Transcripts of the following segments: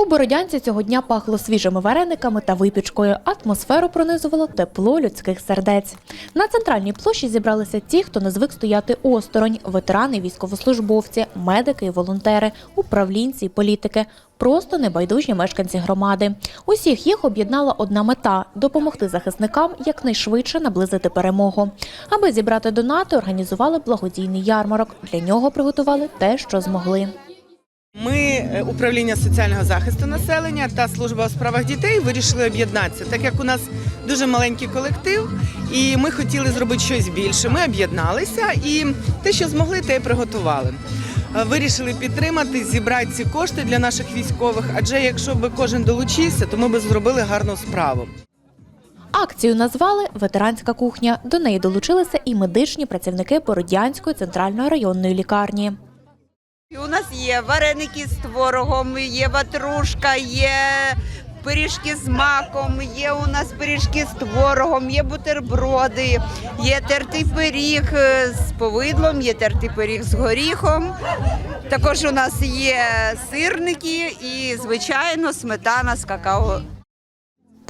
У Бородянці цього дня пахло свіжими варениками та випічкою. Атмосферу пронизувало тепло людських сердець. На центральній площі зібралися ті, хто не звик стояти осторонь: ветерани, військовослужбовці, медики і волонтери, управлінці і політики. Просто небайдужі мешканці громади. Усіх їх об'єднала одна мета допомогти захисникам якнайшвидше наблизити перемогу. Аби зібрати донати, організували благодійний ярмарок. Для нього приготували те, що змогли. Ми, е, управління соціального захисту населення та служба у справах дітей, вирішили об'єднатися, так як у нас дуже маленький колектив, і ми хотіли зробити щось більше. Ми об'єдналися і те, що змогли, те й приготували. Е, Вирішили підтримати, зібрати ці кошти для наших військових. Адже якщо б кожен долучився, то ми б зробили гарну справу. Акцію назвали Ветеранська кухня. До неї долучилися і медичні працівники Бородянської центральної районної лікарні. У нас є вареники з творогом, є ватрушка, є пиріжки з маком, є у нас пиріжки з творогом, є бутерброди, є тертий пиріг з повидлом, є тертий пиріг з горіхом. Також у нас є сирники і, звичайно, сметана з какао.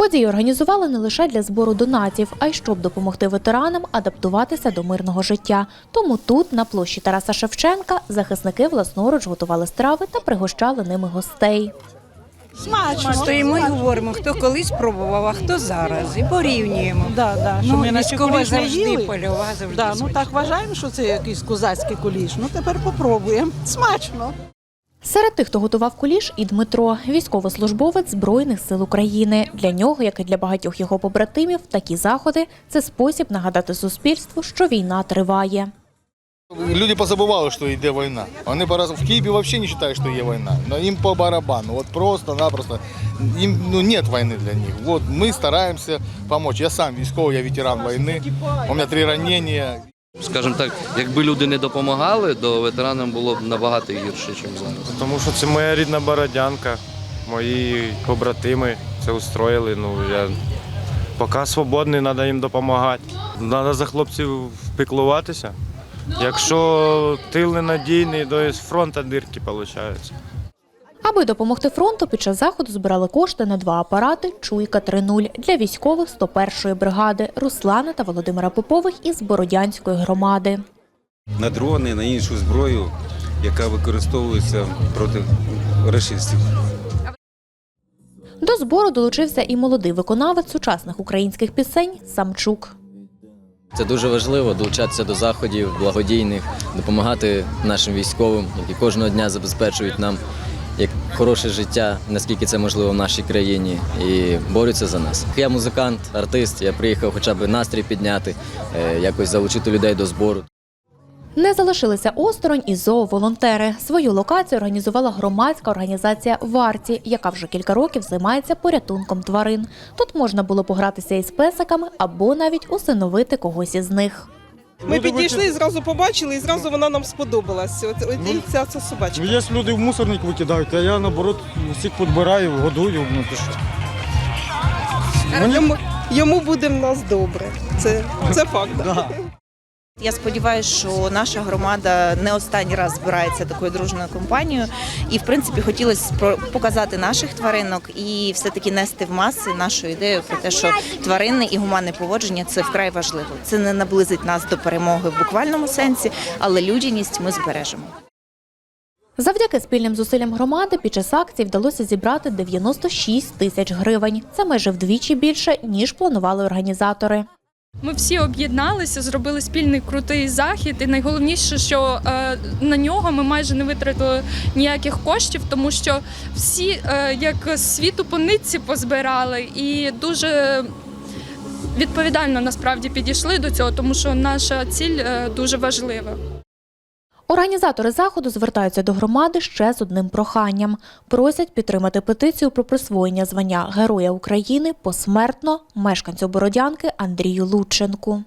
Подію організували не лише для збору донатів, а й щоб допомогти ветеранам адаптуватися до мирного життя. Тому тут, на площі Тараса Шевченка, захисники власноруч готували страви та пригощали ними гостей. Смачно. Стоїмо і говоримо, хто колись пробував, а хто зараз. І порівнюємо. Да, да, що Ну, ми наче військова завжди польова, завжди Да, ну так вважаємо, що це якийсь козацький куліш. Ну тепер попробуємо. Смачно. Серед тих, хто готував куліш, і Дмитро, військовослужбовець Збройних сил України. Для нього, як і для багатьох його побратимів, такі заходи це спосіб нагадати суспільству, що війна триває. Люди позабували, що йде війна. Вони по в Києві взагалі не вважають, що є війна. Но їм по барабану. От просто-напросто їм ну, нет війни для них. Вот ми стараємося допомогти. Я сам військовий, я ветеран війни. У мене три ранення. Скажімо так, якби люди не допомагали, то ветеранам було б набагато гірше, ніж зараз. Тому що це моя рідна бородянка, мої побратими це устроїли. Ну я поки свободний, треба їм допомагати. Треба за хлопців піклуватися. Якщо тил ненадійний, то з фронту дирки виходить. Аби допомогти фронту, під час заходу збирали кошти на два апарати Чуйка 3.0 для військових 101-ї бригади Руслана та Володимира Попових із Бородянської громади. на дрони, на іншу зброю, яка використовується проти рашистів. До збору долучився і молодий виконавець сучасних українських пісень Самчук. Це дуже важливо долучатися до заходів благодійних, допомагати нашим військовим, які кожного дня забезпечують нам як хороше життя, наскільки це можливо в нашій країні, і борються за нас. Я музикант, артист. Я приїхав хоча б настрій підняти, е, якось залучити людей до збору. Не залишилися осторонь і зооволонтери. Свою локацію організувала громадська організація Варті, яка вже кілька років займається порятунком тварин. Тут можна було погратися із песиками або навіть усиновити когось із них. Ми підійшли і зразу побачили, і зразу вона нам сподобалась. От, от і ця, ця собачка. Є люди в мусорник викидають, а я наоборот всіх підбираю, годую. Ну, то що. Йому, йому буде в нас добре. Це, це факт. Да. Я сподіваюся, що наша громада не останній раз збирається такою дружною компанією. І, в принципі, хотілося показати наших тваринок і все-таки нести в маси нашу ідею про те, що тваринне і гуманне поводження це вкрай важливо. Це не наблизить нас до перемоги в буквальному сенсі, але людяність ми збережемо. Завдяки спільним зусиллям громади під час акції вдалося зібрати 96 тисяч гривень. Це майже вдвічі більше, ніж планували організатори. Ми всі об'єдналися, зробили спільний крутий захід. І найголовніше, що е, на нього ми майже не витратили ніяких коштів, тому що всі е, як світу по нитці позбирали і дуже відповідально насправді підійшли до цього, тому що наша ціль е, дуже важлива. Організатори заходу звертаються до громади ще з одним проханням. Просять підтримати петицію про присвоєння звання Героя України посмертно мешканцю Бородянки Андрію Лученку.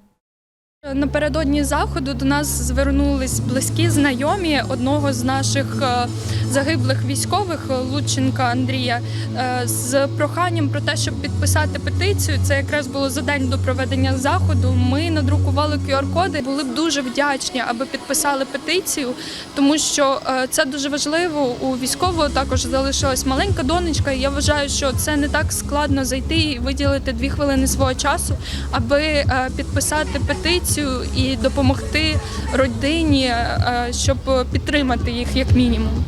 Напередодні заходу до нас звернулись близькі знайомі одного з наших е, загиблих військових е, Лученка Андрія е, з проханням про те, щоб підписати петицію. Це якраз було за день до проведення заходу. Ми надрукували QR-коди. Були б дуже вдячні, аби підписали петицію, тому що це дуже важливо. У військового також залишилась маленька донечка. Я вважаю, що це не так складно зайти і виділити дві хвилини свого часу, аби підписати петицію і допомогти родині, е, щоб підтримати їх як мінімум.